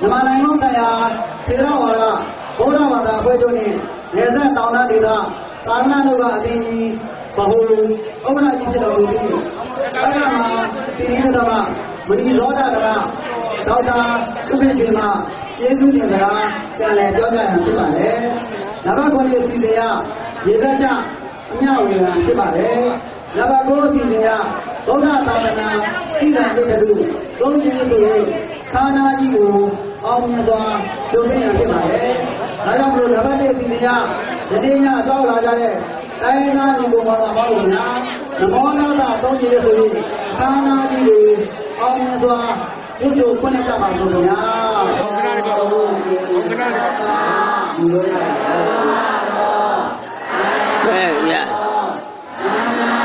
ရမြန်မာနိုင်ငံလုံးဆိုင်ရာသေရဝါဒဘုရားဘာသာအဖွဲ့ချုပ်နဲ့နေဆက်တောင်တဒေသသာသနာ့လုပ်ကအသင်းကြီးဘဟုဥက္ကဋ္ဌကြီးဖြစ်တော်မူပြီးအဲ့ဒါမှာတိရိသမမဏိရောဒကရာဒေါက်တာဥပ္ပေရှင်မှာကျေးဇူးတင်ကြတာပြန်လည်ပြောကြရဖြစ်ပါတယ်။နံပါတ်9စီစဉ်ရရေသက်ကြအမြောက်ဝေရဖြစ်ပါတယ်။နံပါတ်9စီစဉ်ရဘုရားသာသနာဣဒံတေတုသုံးခြင်းဆိုရင်ခန္ဓာကြီးကိုအောင်မြင်စွာလုပ်နေရဖြစ်ပါတယ်။ဒါကြောင့်မလို့နံပါတ်1စီစဉ်ရဒီနေ့ညအတော့လာကြတဲ့တိုင်းသားညီကောင်ပါပါလို့ညာသဘောနာတာသုံးခြင်းဆိုရင်ခန္ဓာကြီးကိုအောင်မြင်စွာပြုလုပ်ခွင့်ရပါလို့ညာဘုရားတော်ဘုရားတော်ဘယ်ရဟ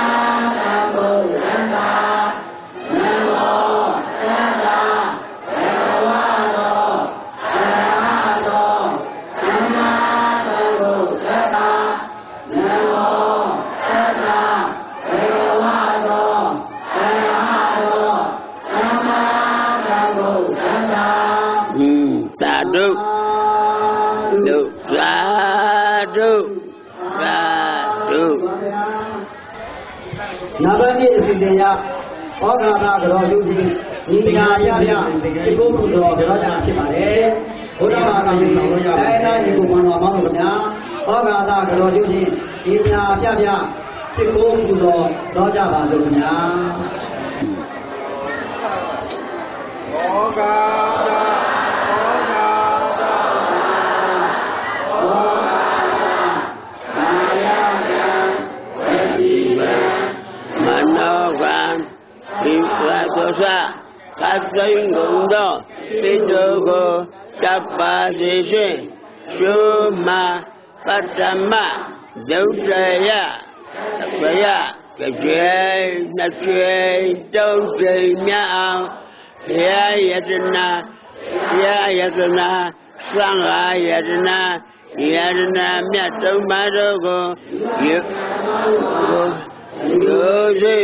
ဟောဂါသကြောရုပ်ကြီးညီညာရရဒီကုသိုလ်တော်ကြောကြဖြစ်ပါတယ်ဘုရားဘာသာရေးတိုင်းသားညီကိုမတော်မောင်းလို့ခင်ဗျာဟောဂါသကြောရုပ်ကြီးညီညာပြပြဖြစ်ကုသိုလ်တော်တော်ကြပါလို့ခင်ဗျာ သောပိတုကိုတပ်ပါစေရှင်ရှုမပတ္တမဒုတယဘယကြွယ်နှစ်ကြွယ်တုံးချိန်မြအောင်ဘုရားယတနာဘုရားယတနာသံဃာယတနာယတနာမြတ်သုံးပါးတို့ကိုယရိုးစိ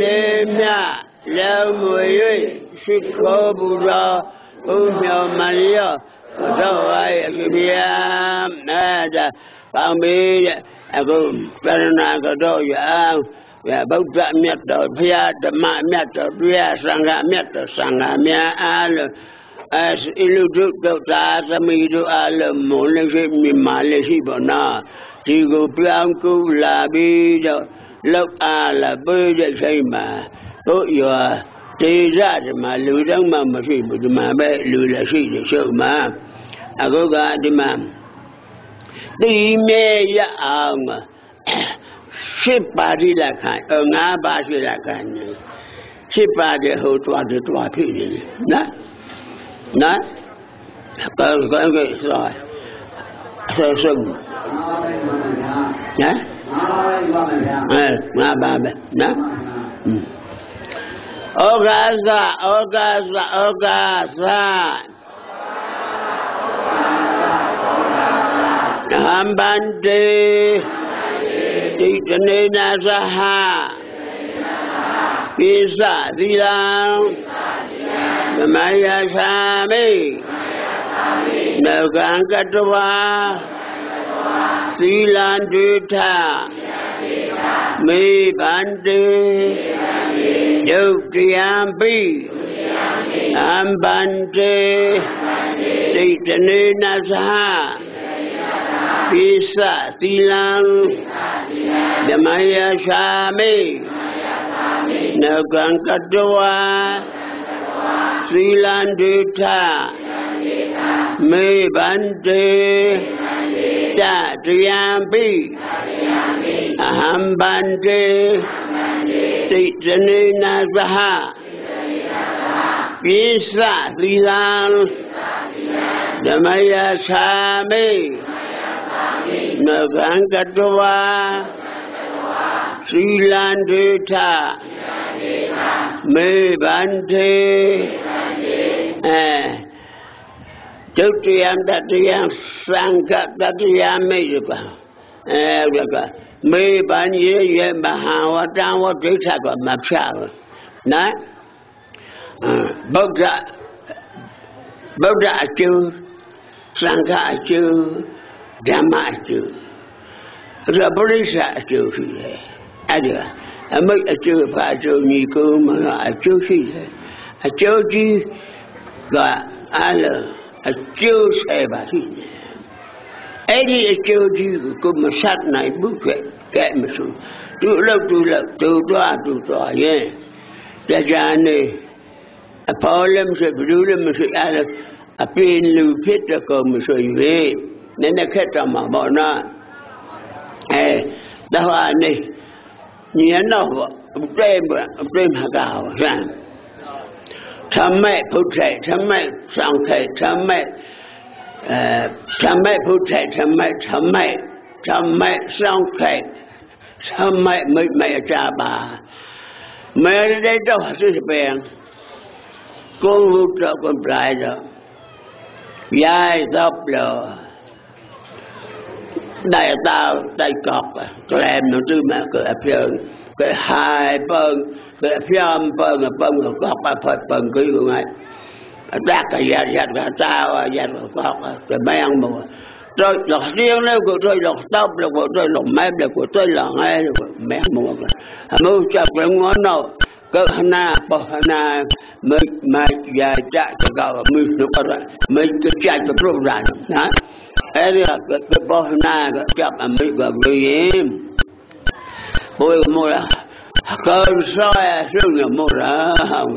လေးမြ လောမွေ၍ရှိခိုးပူသောဥမြောမလျောသောဝါရဲ့ပြပြနာတာပေါင်းပြီးတဲ့အခုပရဏာကတော့ရအောင်ဗုဒ္ဓမြတ်တော်ဘုရားဓမ္မမြတ်တော်တရားသံဃာမြတ်တော်သံဃာများအားလုံးအဲလူတို့တို့သာသမီတို့အားလုံးမုန်းလည်းရှိမြင်မာလည်းရှိပါနာဒီကိုပြောင်းကူလာပြီးတော့လောက်အားလာပေးတဲ့ချိန်မှာ တို့ရွာတေဇဒီမှာလူတော့မှမရှိဘူးဒီမှာပဲလူလည်းရှိတယ်ရှုပ်မှာအခုကဒီမှာတိမေရအောင်ရှစ်ပါးဒီလက်ခံအငါးပါးရှိလက်ခံနေရှစ်ပါးတဲ့ဟိုတွားတဲ့တွားဖြစ်နေတယ်နော်နော်ကောင်းကောင်းကောင်းဆိုဆက်ဆုံးနော်အဲငါပါပဲနော် ဩကာသဩကာသဩကာသဟံဗန္တေတိတနေနာသဟပိသသီလံသမယသာမိနောကံကတဝါသီလံဒုထမေဗန္တေ ဒုတိယံပိအံဗန္တေတိတနေနသပိသသီလံဓမ္မယသာမိနောကံကတဝါသီလံဒုထမေဗန္တေတတယံပိအဟံဗန္တေ တိတနေနာသဟပိသသီလံဓမ္မယသာမိနဂံကတဝါသီလံဒုထမေဗန္တေအဲဒုတိယတတိယသံဃတတိယမေရကအဲဒါက မေပန်ရေရမဟာဝတံဝဒိဋ္ဌကမဖြတ်ဘူးနော်ဗုဒ္ဓဗုဒ္ဓအကျိုးသံဃာအကျိုးဓမ္မအကျိုးအဲ့ဒါပရိစ္ဆာအကျိုးရှိတယ်အဲ့ဒါအမိတ်အကျိုးဖာအကျိုးညီကုန်းမလားအကျိုးရှိတယ်အကျိုးကြီးကအလုံးအကျိုးဆယ်ပါရှိတယ် အဲ့ဒီအကျိုးကြီးကိုကိုမဆက်နိုင်ဘူးကဲကဲမဆိုသူ့လောက်သူ့လောက်သူ့တော့သူ့တော့ရဲ့တရားနေအပေါ်လည်းမရှိဘူးလည်းမရှိအဲ့ဒါအပင်လူဖြစ်တဲ့ကောင်မရှိ၍နည်းနည်းခက်တော့မှာပေါ့နော်အဲတော့နေညတော့ပေါ့အပြည့်အပြည့်မှာကောဆန်းธรรมะพุทธะธรรมะสังฆะธรรมะ 三昧不退，三昧三昧三昧双退，三昧没没加吧，没有在这就是病，功夫做过来的，也做不了。đại tao đại cái em nó chứ cái cửa phiền cái hai bông cửa phiền bông bông cọp phải cái cứ như vậy tác dành dành cả tao dành cả con rồi mấy ăn mà. Rồi lọt riêng đấy của tôi lọt tóc, là của tôi lọt mềm là của tôi lọt ngay là của mẹ một là mưu chập cái ngón nào cơ na bờ na mới mà giờ chạy cho cầu mới nó có rồi mới cái chạy cho rung ra đó ấy là cái cái bờ na cái chập mà mới gọi em bôi mua là cơ soi xương là mua ra, không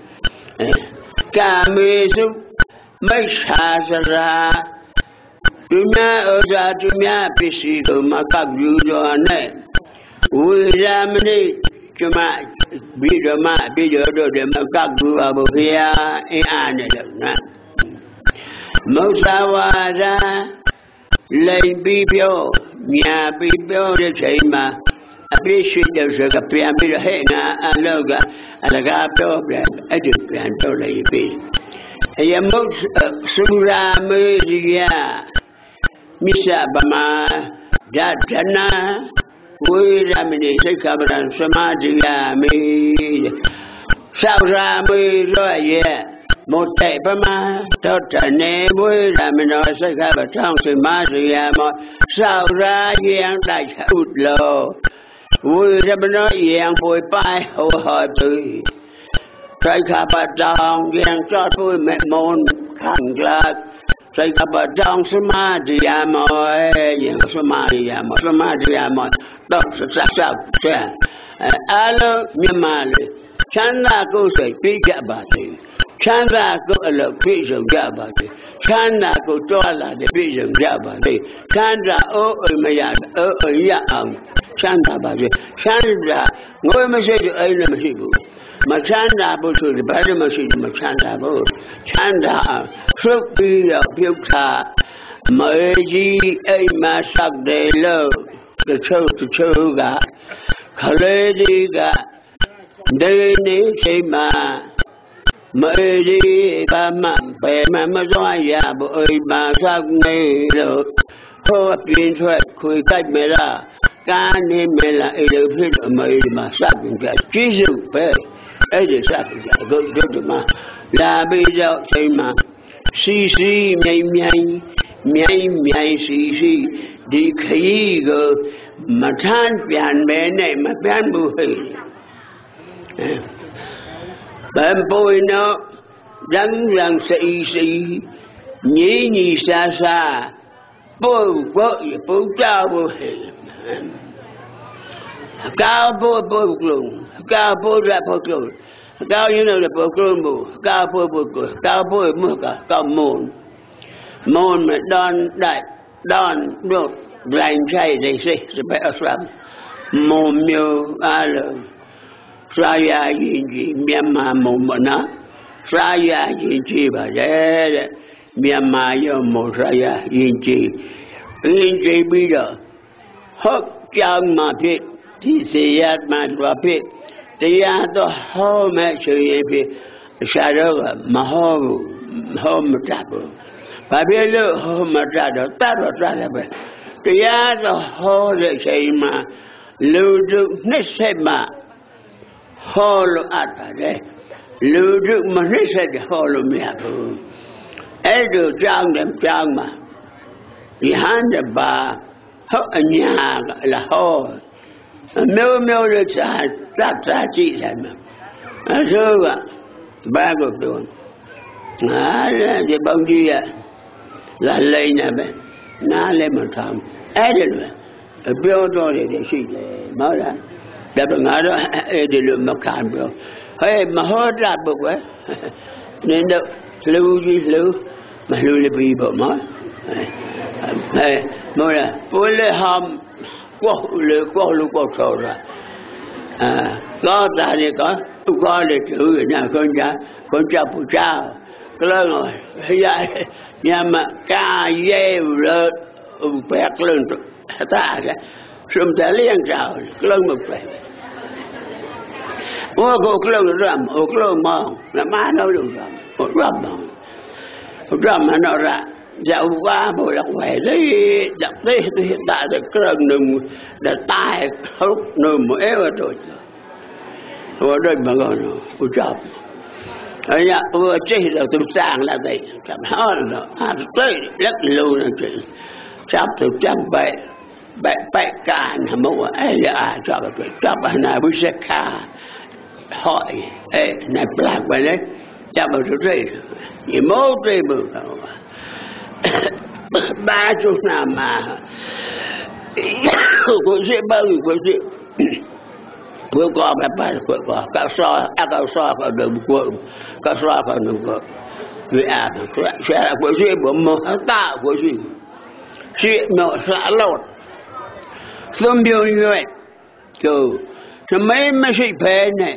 kami sub mesra dunia usah dunia bisi cuma kagujuan eh wujud ni cuma bija ma bija do de ma kagu abu ya ini e ane dengan mesra wara lain bibio nya bibio de cima abis itu juga pihak bila hingga aloga. aloạt đó là adulbi anh ta lấy అనగాభ్యో అది ప్రాంతంలో చెప్పి yamuk sura muriya misa bama da dana wira mini sai kabran sama diya mi saura mi loye mote bama tota ne wira mino sai kabran sama diya mo saura yang đại ut lo ဝိရမဏောယံပွေပိုင်ဟောဟောတုစိတ်ကပ္ပတောင်းယံကြောတ်ပွေမေမွန်ခံကလတ်စိတ်ကပ္ပတောင်းစမာဓိယာမောယံစမာဓိယာမောစမာဓိယာမောတော့ဆက်ဆက်ဆဲအားလုံးမြန်မာလေချမ်းသာကိုယ်စိတ်ပြကြပါစေ ချမ်းသာကိုယ်အလုပ်ပြည့်စုံကြပါစေချမ်းသာကိုယ်တော်လာတဲ့ပြည့်စုံကြပါစေချမ်းသာအိုးအိမ်မရအိုးအိမ်ရအောင်ချမ်းသာပါစေချမ်းသာငွေမရှိတဲ့အိမ်လည်းမရှိဘူးမချမ်းသာဘူးဆိုဒီဘာလို့မရှိမချမ်းသာဘူးချမ်းသာသုတ်ပြီးတော့ပြုတ်တာမေကြီးအိမ်မှာစောက်တယ်လို့တချို့တချို့ကခလေးကြီးကဒေနေချိန်မှာ မေကြီးဘာမှဘယ်မှမစွမ်းရဘူးအိမ်မှာစောက်နေလို့ဟောပြင်းထွက်ခွေကြိုက်မလားကားနေမလားအဲ့လိုဖြစ်တော့မေကြီးမှာစောက်ကြကျေးဇူးပဲအဲ့ဒီစောက်ကြအခုတို့မှာလာပြီးတော့ချိန်မှာစီစီမြိုင်မြိုင်မြိုင်မြိုင်စီစီဒီခရီးကိုမထမ်းပြန်ပဲနဲ့မပြန်ဘူးဟဲ့ bên bôi nó rắn răng sĩ sĩ nhí nhì xa xa. Bôi quốc bôi trao bôi cao bôi bôi lùng. Cao bôi ra bôi lùng cao như nào là bôi lùng bù? Cao bôi bôi lùng cao bôi mua cả cao môn môn mà đòn đại, đòn đột lành say đây xí sẽ phải ở sắm môn miêu a lượng က်မွန်မွန်မဒန်ဒိုက်ဒန်ဒုတ် blind trai they say the better from mo myo alo sa ya yin ji myanmar mo mo na စားရရင်ကြည်ပါလေတဲ့မြန်မာရောမောစားရရင်ကြည်ရင်ကြည်ပြီးတော့ဟုတ်ကြောင်မှာဖြစ်ဒီစေရမှာတော့ဖြစ်တရားတော့ဟောမဲ့ဆိုရင်ဖြစ်ရှာတော့ကမဟောဘူးဟောမတတ်ဘူးဘာဖြစ်လို့ဟောမတတ်တော့တတ်တော့တတ်တယ်ပဲတရားတော့ဟောတဲ့ချိန်မှာလူတို့နှစ်ဆက်မှ ဟောလို့အပ်တယ်လူတို့မနှစ်ဆက်ဟောလို့မရဘူးအဲ့ဒါကြောင်းတယ်ကြောင်းမှာယဟန်တပါဟောအညာကလာဟောမျိုးမျိုးလေးစားတတ်တာကြည့်တယ်မှာအဆိုးကဘာကိုပြောငါလည်းဒီပေါင်းကြီးရလာလိမ့်နေပဲနားလည်းမထောင်အဲ့ဒီလိုအပြောတော်တွေရှိတယ်မဟုတ်လား Dapat ngada eh di lu makan bro. Hei mahor rat bu gue. Ni ndak lu ji lu mahlu le bi bu ma. Hei mula boleh ham ko quá ko quá ko saura. À, có ta thì có tôi có lịch sử Việt Nam con cha con cha phụ cha cái lớn rồi bây giờ nhưng mà ca dê lợt bẹt lên ta cái sumtalian sao klong mo pe o ko klong ram o klong mo la ma no lu ram o ram mo ô rầm ma no ra. Dạo qua bộ lạc về đấy dạo tới tôi hiện tại tôi cần đừng để tai lúc nằm mà éo rồi. Rồi đây mà còn u chập ấy nhá vừa chơi là tôi sang là đây chập hơn rồi. À tới rất lâu là chuyện. Chập tôi chập vậy 白白干，他么我哎呀，抓不住，抓不那不是看好哎，那不难管嘞，不是罪，你没追不干我，满足那嘛，我是包邮，我是。不过不不过过，搞刷啊搞刷搞的不过，搞啥搞的不过，对啊，虽过去不么大过去，去没啥老。 သွန်ပြုံရွက်တို့သမိတ်မရှိဖဲနဲ့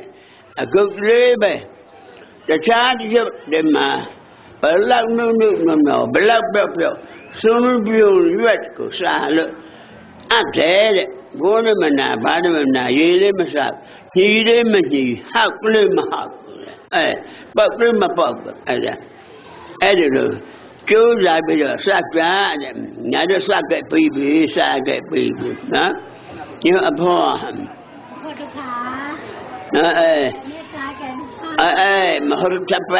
အကုတ်လေးပဲတခြားတချို့ဒီမှာဘလောက်နုနုနုနုဘလောက်ပြော့ပြော့သွန်ပြုံရွက်ကိုစားလို့အပ်တယ်တဲ့ဘိုးနဲ့မနာဘာနဲ့မနာရေလေးမစားညီလေးမညီဟောက်လေးမဟောက်အဲပောက်လေးမပောက်အဲ့ဒါအဲ့ဒီလို Kêu lại bây giờ sa cha nhà đó sa cái bì bì sa cái bì bì hả? Nhưng mà พ่อเออเออเออเออมหรสพไป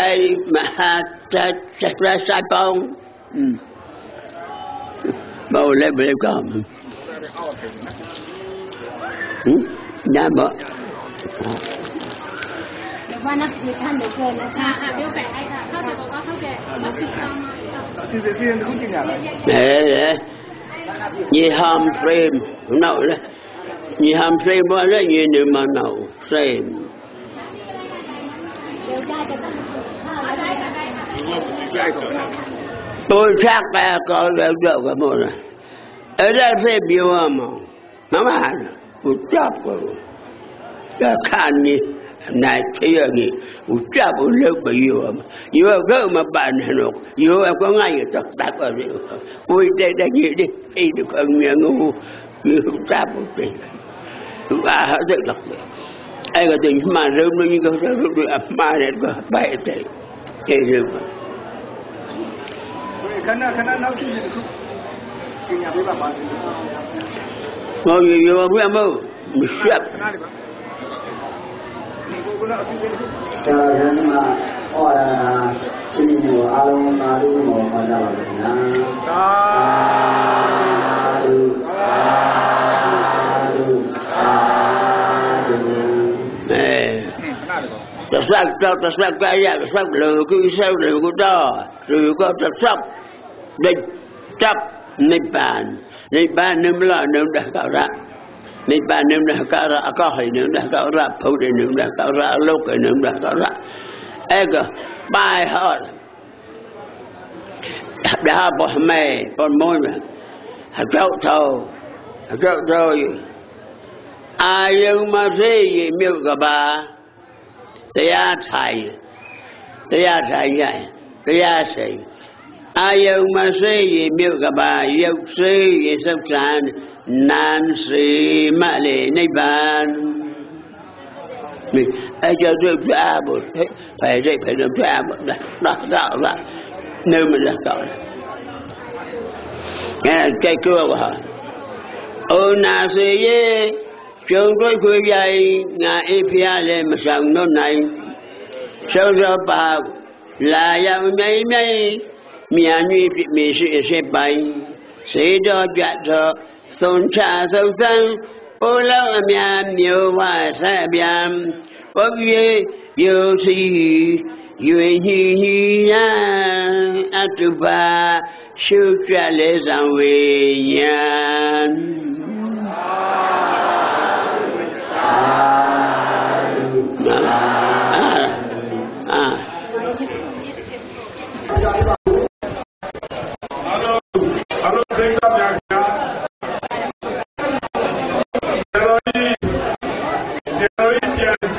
มหาจะจะไปสายปองอืมบ่เล็บเล็บก็อืมยามบ่ว่านักท่านเดี๋ยวเกินนะคะเดี๋ยวแปะให้ค่ะถ้าจะบอกว่าเขาแก่รับผิดชอบ để, để. Như ham phim, không nậu đó. Như ham phim quá đó, như nữ mà nậu, phim. Tôi chắc là có được được cái môn này. Ở đây phim yêu mà. Mà mà, tôi chắc rồi. cái khăn như. 那七月个，我全不留给伊个，伊个够么办呢？侬，伊个讲俺有得大个哩，我一代代一代陪着个面我，有大不得，我还得落个。哎个东西嘛，人们一个说说说，俺妈那个白的，这是嘛？看那看那老师，你看，今年没办法。我有我没有，没学。 င်ရပေးပါပါ ngồi nhiều nhiều mà biết không mình xếp ခဏလေးပါဒီကိုကတော့အစီအစဉ်တစ်ခု ဆရာရန်မှာဟောတာဒီလိုအားလုံးသာဓုမောဟောကြပါမယ်နော် သာ သာဓုသာဓုသာဓု Nè, ခဏလေးပါ ta sắc cho ta sắc លេខបាននឹមដះការអកោហើយនឹមដះការភុទ្ធនឹមដះការលោកនឹមដះការអេកបាយហត់ដាបោះម៉ែប៉ុនមួយហកោថោហកោថោអាយងមកទេយីមិវកបាတရားထိုင်တရားထိုင်ရတရားစိတ် အာယုံမစေးရမြုပ်ကပါရုပ်စေးရစုပ်ဆန်နာန်စီမလေနိဗ္ဗာန်အကြောက်တွေ့ပြဖို့ဖယ်စိတ်ဖယ်တော့ပြဖို့တော့တော့လားနေမလားကောင်းလားအဲကြိုက်ကြပါအိုနာစေရဲ့ကျုံတွေ့ခွေပြိုင်ငါအေးဖျားလည်းမဆောင်တော့နိုင်ရှောက်ရှောက်ပါလာရောက်မြိုင်မြိုင် မြန်ညွေဖြစ်မေရှိအရှိပိုင်စေတော်ပြတ်သောသုံချဆုံစံပုလောအမြမျိုးဝဆက်ပြံပုဂ္ဂိယယုစီရွေဟိဟိယံအတုပါရှုကြလေဇံဝေယံသာ Thank you.